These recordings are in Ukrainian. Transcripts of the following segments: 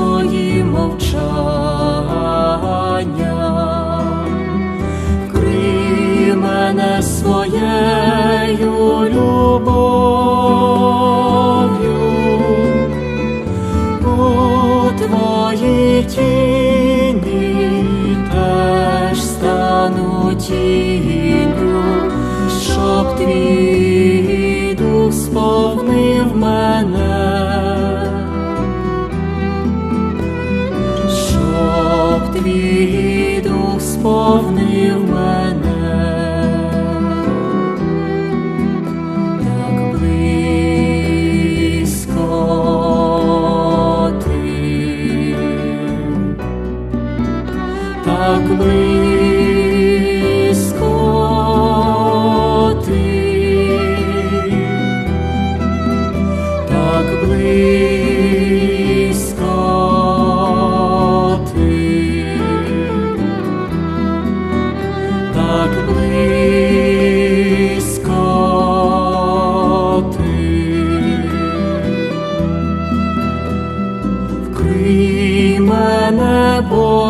Боже, своїм вкрий мене своєю любов'ю, у твоїй тіні теж стану так близько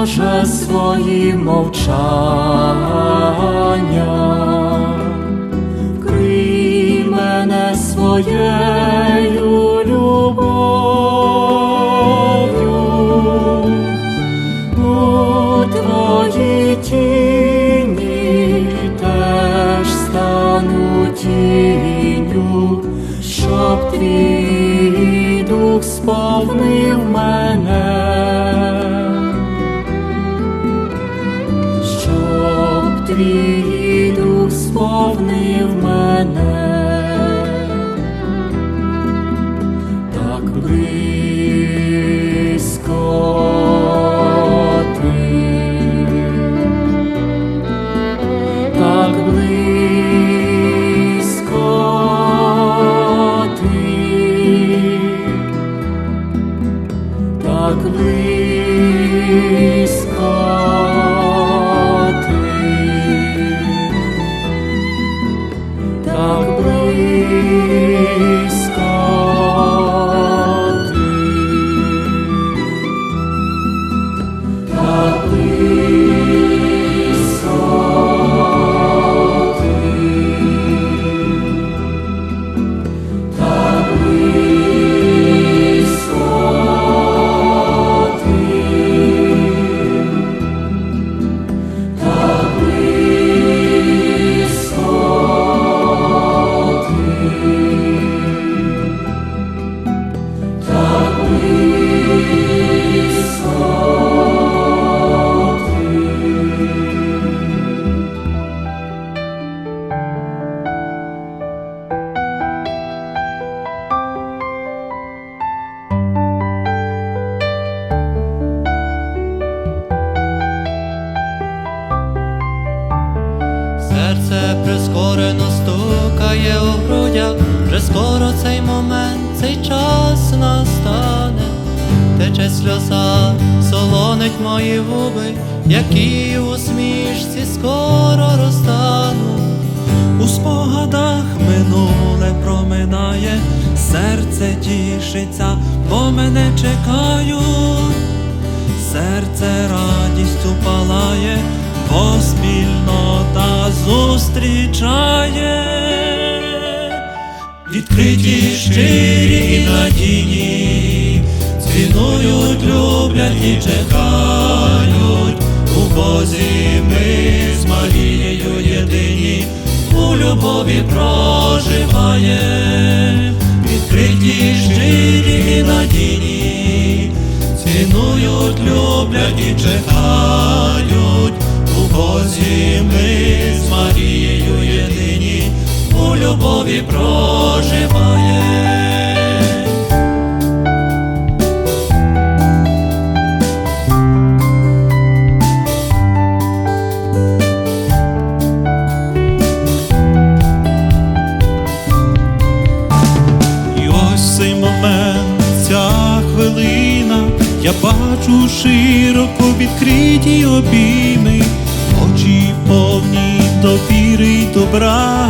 Боже, своїм мовчанням, вкрий мене своєю любов'ю, у твоїй тіні теж стану тінню, щоб твій дух сповнив мене, Blue. Тече солонить мої губи, які в усмішці скоро розтануть. У спогадах минуле проминає, серце тішиться, бо мене чекають, серце радістю палає, бо спільнота зустрічає. Відкриті щирі і надійні, і чекають, у Бозі ми з Марією єдині, у любові проживає, відкриті щирі і надійні, цінують, люблять і чекають, у Бозі ми з Марією єдині, у любові проживає. Я бачу широко відкриті обійми, очі повні довіри й добра,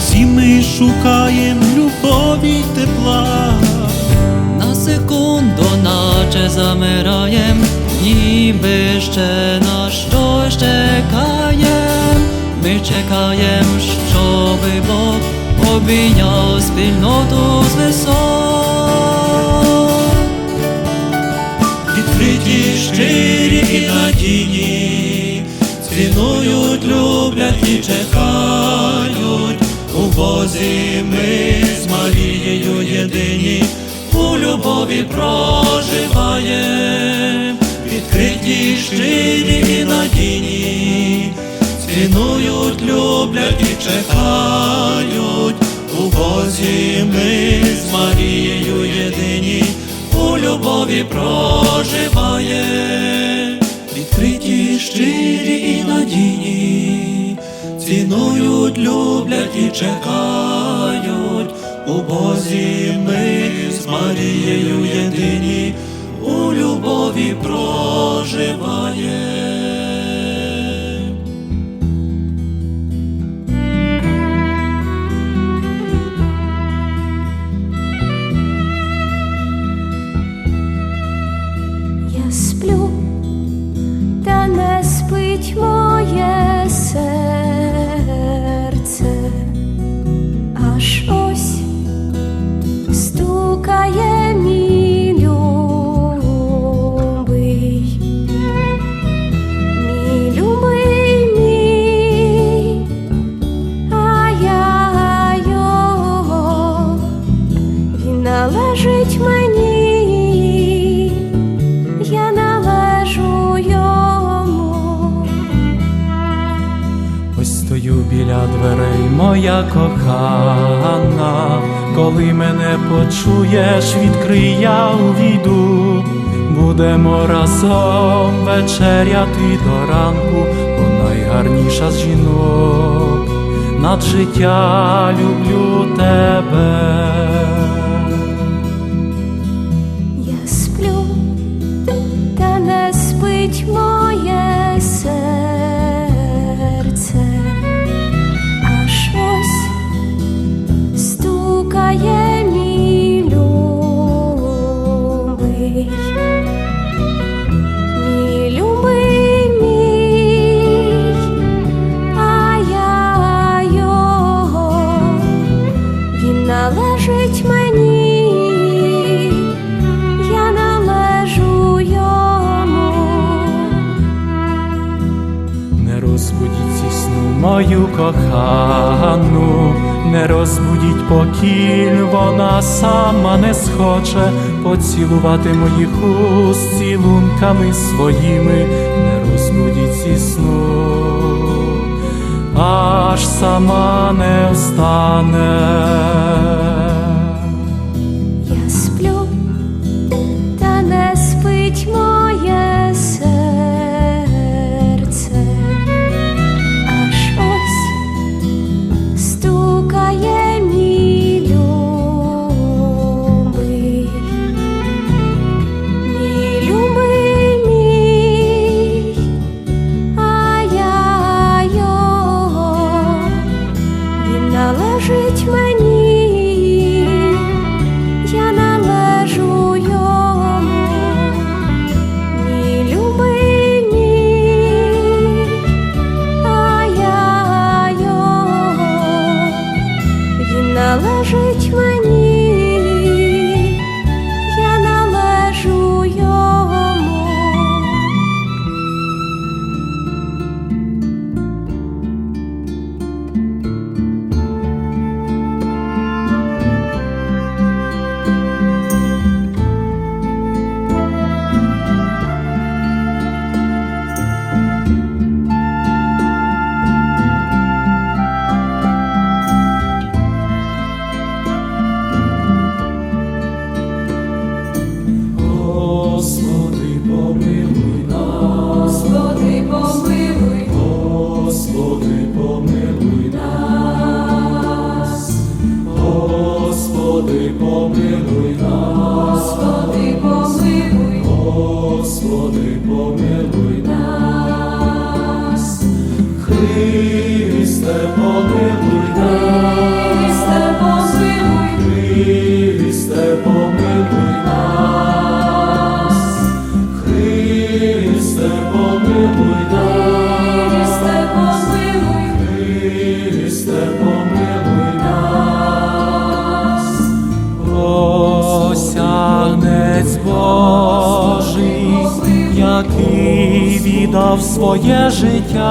всі ми шукаєм любові й тепла. Нас секунду, наче замираєм, ніби ще на щось чекаєм. Ми чекаєм, щоби Бог обійняв спільноту з висот. Відкриті, щирі і надійні, цінують, люблять і чекають. У Бозі ми з Марією єдині, у любові проживаєм. Відкриті, щирі і надійні, цінують, люблять і чекають. У Бозі ми з Марією єдині, любові проживає, відкриті, щирі і надійні, цінують, люблять і чекають. У Бозі ми з Марією єдині, у любові проживає. Належить мені. Я належу йому. Ось стою біля дверей, моя кохана, коли мене почуєш, відкрий, я увійду. Будемо разом вечеряти до ранку, бо найгарніша з жінок, над життя люблю тебе. Мою кохану, не розбудіть покіль, вона сама не схоче поцілувати моїх уст цілунками своїми, не розбудіть зі сну, аж сама не встане. Господи, помилуй нас, Христе, помилуй нас, Христе, помилуй нас, Христе, помилуй нас, Христе, помилуй. Нас. Віддав своє життя,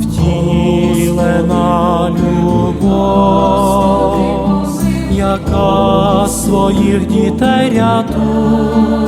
втілена любов, яка своїх дітей рятує,